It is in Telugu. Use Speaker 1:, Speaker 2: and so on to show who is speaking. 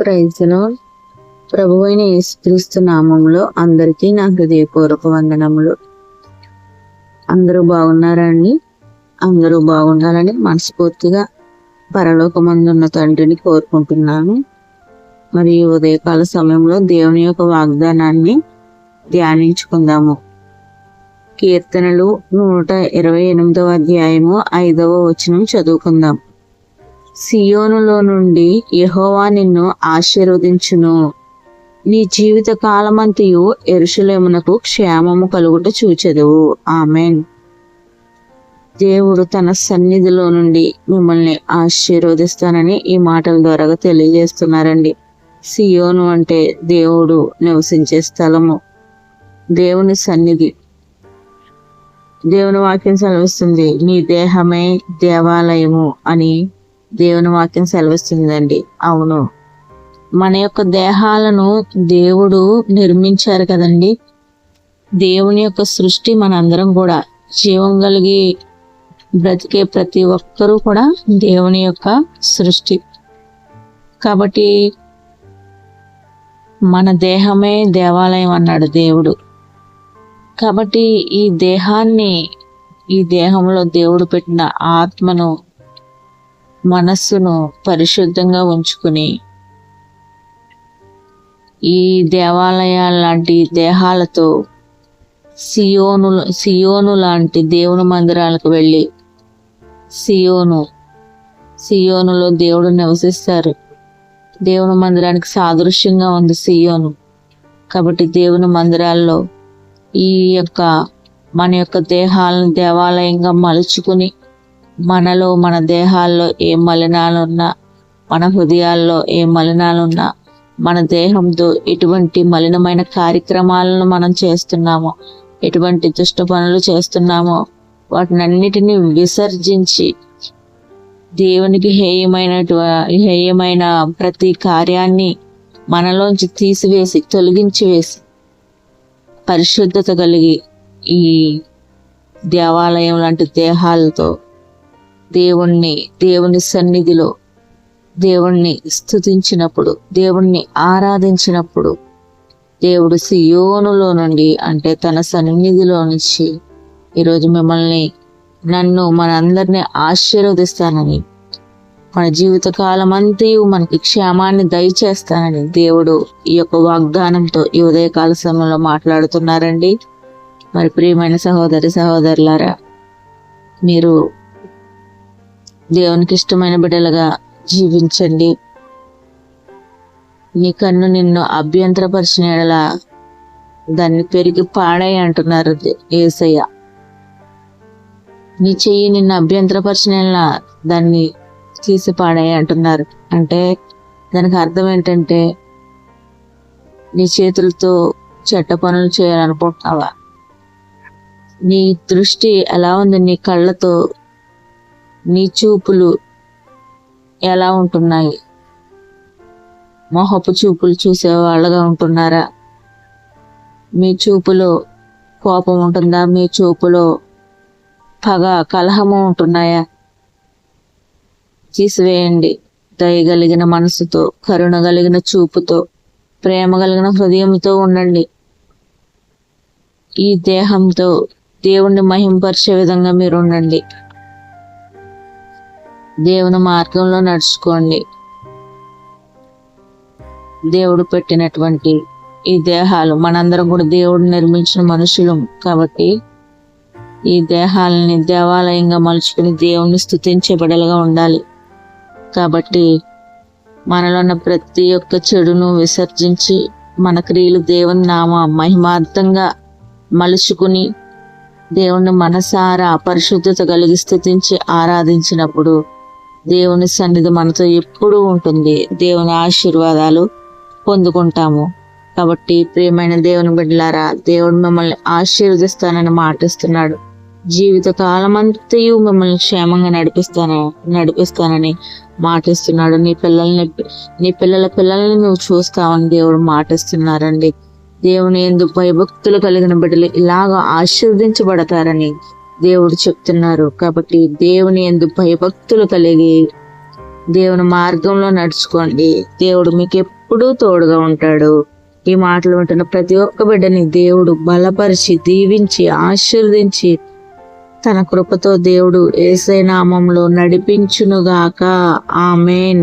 Speaker 1: ప్రైజ్లో ప్రభు అయిన యేసుక్రీస్తు నామంలో అందరికీ నా హృదయపూర్వక వందనములు. అందరూ బాగున్నారని అందరూ బాగుండాలని మనస్ఫూర్తిగా పరలోకమందున్న తండ్రిని కోరుకుంటున్నాను. మరి ఉదయకాల సమయంలో దేవుని యొక్క వాగ్దానాన్ని ధ్యానించుకుందాము. కీర్తనలు నూట ఇరవై ఎనిమిదవ అధ్యాయము ఐదవ వచనం చదువుకుందాం. సియోనులో నుండి యహోవా నిన్ను ఆశీర్వదించును. నీ జీవిత కాలమంతయు ఎరుషులేమునకు క్షేమము కలుగుట చూచెదవు. ఆమెన్. దేవుడు తన సన్నిధిలో నుండి మిమ్మల్ని ఆశీర్వదిస్తానని ఈ మాటల ద్వారా తెలియజేస్తున్నారండి. సియోను అంటే దేవుడు నివసించే స్థలము. దేవుని సన్నిధి. దేవుని వాక్యం సెలవిస్తుంది నీ దేహమే దేవాలయము అని దేవుని వాక్యం సెలవిస్తుందండి. అవును. మన యొక్క దేహాలను దేవుడు నిర్మించారు కదండి. దేవుని యొక్క సృష్టి మనందరం కూడా జీవం కలిగి బ్రతికే ప్రతి ఒక్కరూ కూడా దేవుని యొక్క సృష్టి. కాబట్టి మన దేహమే దేవాలయం అన్నాడు దేవుడు. కాబట్టి ఈ దేహాన్ని ఈ దేహంలో దేవుడు పెట్టిన ఆత్మను మనస్సును పరిశుద్ధంగా ఉంచుకుని ఈ దేవాలయాల లాంటి దేహాలతో సియోను సియోను లాంటి దేవుని మందిరాలకు వెళ్ళి సియోను సియోనులో దేవుడు నివసిస్తారు. దేవుని మందిరానికి సాదృశ్యంగా ఉంది సియోను. కాబట్టి దేవుని మందిరాల్లో ఈ యొక్క మన యొక్క దేహాలను దేవాలయంగా మలుచుకుని మనలో మన దేహాల్లో ఏ మలినాలున్నా మన హృదయాల్లో ఏ మలినాలున్నా మన దేహంతో ఎటువంటి మలినమైన కార్యక్రమాలను మనం చేస్తున్నామో ఎటువంటి దుష్ట పనులు చేస్తున్నామో వాటినన్నిటినీ విసర్జించి దేవునికి హేయమైన హేయమైన ప్రతి కార్యాన్ని మనలోంచి తీసివేసి తొలగించి వేసి పరిశుద్ధత కలిగి ఈ దేవాలయం లాంటి దేహాలతో దేవుణ్ణి దేవుని సన్నిధిలో దేవుణ్ణి స్థుతించినప్పుడు దేవుణ్ణి ఆరాధించినప్పుడు దేవుడు సియోనులో నుండి అంటే తన సన్నిధిలో నుంచి ఈరోజు మిమ్మల్ని నన్ను మనందరినీ ఆశీర్వదిస్తానని మన జీవితకాలం అంతయు మనకి క్షేమాన్ని దయచేస్తానని దేవుడు ఈ యొక్క వాగ్దానంతో ఈ ఉదయకాల సమయంలో మాట్లాడుతున్నారండి. మరి ప్రియమైన సహోదరి సహోదరులారా మీరు దేవునికి ఇష్టమైన బిడ్డలుగా జీవించండి. నీ కన్ను నిన్ను అభ్యంతరపరిచిన ఎడలా దాన్ని పెరిగి పాడాయి అంటున్నారు ఏసయ్య. నీ చెయ్యి నిన్ను అభ్యంతరపరిచిన ఎడల దాన్ని తీసి పాడాయి అంటున్నారు. అంటే దానికి అర్థం ఏంటంటే నీ చేతులతో చెట్ట పనులు చేయాలనుకుంటున్నావా? నీ దృష్టి ఎలా ఉంది? నీ కళ్ళతో నీ చూపులు ఎలా ఉంటున్నాయి? మొహపు చూపులు చూసే వాళ్ళగా ఉంటున్నారా? మీ చూపులో కోపం ఉంటుందా? మీ చూపులో పగ కలహము ఉంటున్నాయా? తీసివేయండి దయగలిగిన మనసుతో కరుణ కలిగిన చూపుతో ప్రేమ కలిగిన హృదయంతో ఉండండి. ఈ దేహంతో దేవుణ్ణి మహింపరిచే విధంగా మీరు ఉండండి దేవుని మార్గంలో నడుచుకోండి. దేవుడు పెట్టినటువంటి ఈ దేహాలు మనందరం కూడా దేవుడు నిర్మించిన మనుషులు కాబట్టి ఈ దేహాలని దేవాలయంగా మలుచుకుని దేవుణ్ణి స్థుతించే బిడలుగా ఉండాలి. కాబట్టి మనలో ఉన్న ప్రతి ఒక్క చెడును విసర్జించి మన క్రియలు దేవుని నామ మహిమార్థంగా మలుచుకుని దేవుణ్ణి మనసారా పరిశుద్ధత కలిగి స్థుతించి ఆరాధించినప్పుడు దేవుని సన్నిధి మనతో ఎప్పుడూ ఉంటుంది. దేవుని ఆశీర్వాదాలు పొందుకుంటాము. కాబట్టి ప్రియమైన దేవుని బిడ్డలారా దేవుడు మిమ్మల్ని ఆశీర్వదిస్తానని మాటిస్తున్నాడు. జీవిత కాలమంతయు మిమ్మల్ని క్షేమంగా నడిపిస్తాను నడిపిస్తానని మాటిస్తున్నాడు. నీ పిల్లల్ని నీ పిల్లల పిల్లల్ని నువ్వు చూస్తావని దేవుడు మాటిస్తున్నారండి. దేవుని ఎందు భయభక్తులు కలిగిన బిడ్డలు ఇలాగ ఆశీర్వదించబడతారని దేవుడు చెప్తున్నారు కాబట్టి దేవుని ఎందు భయభక్తులు కలిగి దేవుని మార్గంలో నడుచుకోండి. దేవుడు మీకు ఎప్పుడూ తోడుగా ఉంటాడు. ఈ మాటలు వింటున్న ప్రతి ఒక్క బిడ్డని దేవుడు బలపరిచి దీవించి ఆశీర్వదించి తన కృపతో దేవుడు ఏసై నామంలో నడిపించునుగాక. ఆమెన్.